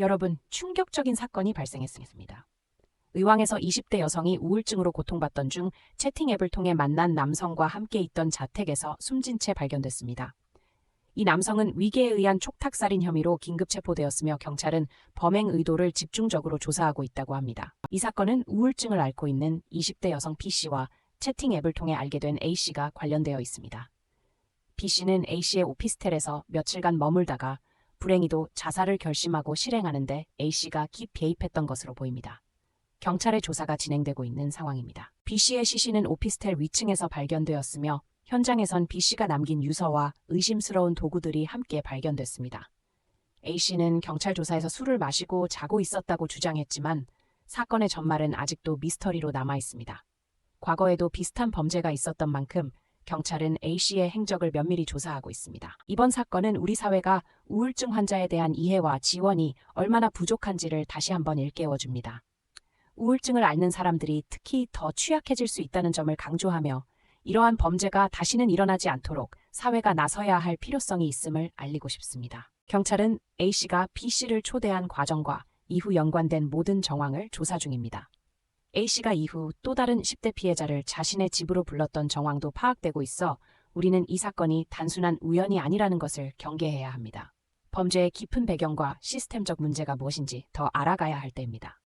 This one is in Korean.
여러분, 충격적인 사건이 발생했습니다. 의왕에서 20대 여성이 우울증으로 고통받던 중 채팅 앱을 통해 만난 남성과 함께 있던 자택에서 숨진 채 발견됐습니다. 이 남성은 위계에 의한 촉탁살인 혐의로 긴급 체포되었으며 경찰은 범행 의도를 집중적으로 조사하고 있다고 합니다. 이 사건은 우울증을 앓고 있는 20대 여성 P씨와 채팅 앱을 통해 알게 된 A씨가 관련되어 있습니다. B씨는 A씨의 오피스텔에서 며칠간 머물다가 불행히도 자살을 결심하고 실행하는데 A씨가 깊이 개입했던 것으로 보입니다. 경찰의 조사가 진행되고 있는 상황입니다. B씨의 시신은 오피스텔 위층에서 발견되었으며 현장에선 B씨가 남긴 유서와 의심스러운 도구들이 함께 발견됐습니다. A씨는 경찰 조사에서 술을 마시고 자고 있었다고 주장했지만 사건의 전말은 아직도 미스터리로 남아 있습니다. 과거에도 비슷한 범죄가 있었던 만큼 경찰은 A씨의 행적을 면밀히 조사하고 있습니다. 이번 사건은 우리 사회가 우울증 환자에 대한 이해와 지원이 얼마나 부족한지를 다시 한번 일깨워줍니다. 우울증을 앓는 사람들이 특히 더 취약해질 수 있다는 점을 강조하며 이러한 범죄가 다시는 일어나지 않도록 사회가 나서야 할 필요성이 있음을 알리고 싶습니다. 경찰은 A씨가 B씨를 초대한 과정과 이후 연관된 모든 정황을 조사 중입니다. A씨가 이후 또 다른 10대 피해자를 자신의 집으로 불렀던 정황도 파악되고 있어 우리는 이 사건이 단순한 우연이 아니라는 것을 경계해야 합니다. 범죄의 깊은 배경과 시스템적 문제가 무엇인지 더 알아가야 할 때입니다.